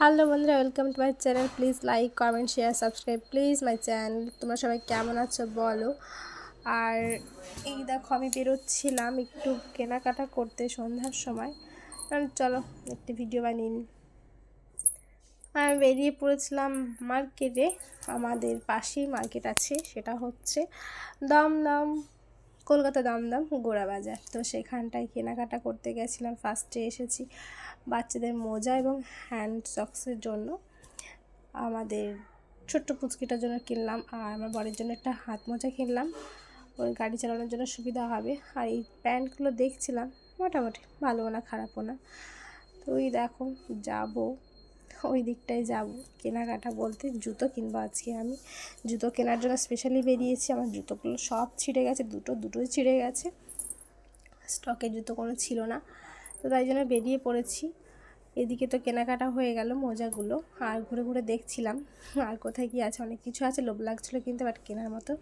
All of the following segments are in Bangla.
হ্যালো বন্ধুরা welcome to my channel please like comment share subscribe please my channel তোমরা সবাই কেমন আছো বলো? আর এই দেখো, আমি বেরোচ্ছিলাম একটু কেনাকাটা করতে সন্ধ্যার সময়। চলো, একটি ভিডিও বানিয়ে নিই। আমি বেরিয়ে পড়েছিলাম মার্কেটে আমাদের পাশেই মার্কেট আছে, সেটা হচ্ছে দমদম। কলকাতা দমদম গোড়া বাজার। তো সেখানটায় কেনাকাটা করতে গেছিলাম। ফার্স্টে এসেছি বাচ্চাদের মোজা এবং হ্যান্ড সক্সের জন্য। আমাদের ছোট্ট পুচকিটার জন্য কিনলাম আর আমার বরের জন্য একটা হাত মোজা কিনলাম। ওই গাড়ি চালানোর জন্য সুবিধা হবে। আর এই প্যান্টগুলো দেখছিলাম, মোটামুটি ভালো না, খারাপও না। তো দেখো, যাব ওই দিকটায় যাব। কেনাকাটা বলতে জুতো কিনবো আজকে আমি। জুতো কেনার জন্য স্পেশালি বেরিয়েছি। আমার জুতোগুলো সব ছিঁড়ে গেছে, দুটো, দুটোই ছিঁড়ে গেছে। স্টকে জুতো কোনো ছিল না। তো তাই জন্য বেরিয়ে পড়েছি। এদিকে তো কেনাকাটা হয়ে গেল মোজাগুলো। আর ঘুরে ঘুরে দেখছিলাম আর কোথায় কি আছে, অনেক কিছু আছে, লোভ লাগছিল কিন্তু বাট কেনার মতো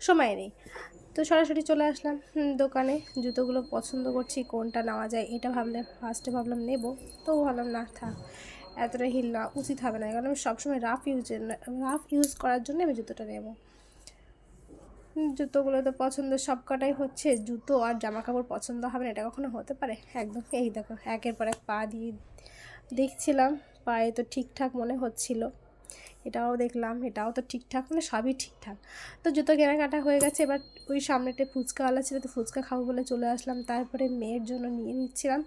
সময় নেই। তো সরাসরি চলে আসলাম দোকানে। জুতোগুলো পছন্দ করছি, কোনটা নেওয়া যায় এটা ভাবলে ফার্স্টে ভাবলাম নেব। তো ভাবলাম না, থাক। এতটা হিল না, উচিত হবে না। কারণ আমি সবসময় রাফ ইউজের রাফ ইউজ করার জন্য আমি জুতোটা নেব। জুতোগুলো তো পছন্দ, সব কটাই হচ্ছে জুতো আর জামা কাপড় পছন্দ হবে না, এটা কখনো হতে পারে? একদম, এই দেখো, একের পর এক পা দিয়ে দেখছিলাম, পায়ে তো ঠিকঠাক মনে হচ্ছিল। এটাও দেখলাম, এটাও তো ঠিকঠাক মানে সবই ঠিকঠাক। তো জুতো কেনাকাটা হয়ে গেছে, এবার ওই সামনেটা ফুচকাওয়ালা ছিল, তো ফুচকা খাব বলে চলে আসলাম। তারপরে মেয়ের জন্য নিয়ে নিচ্ছিলাম।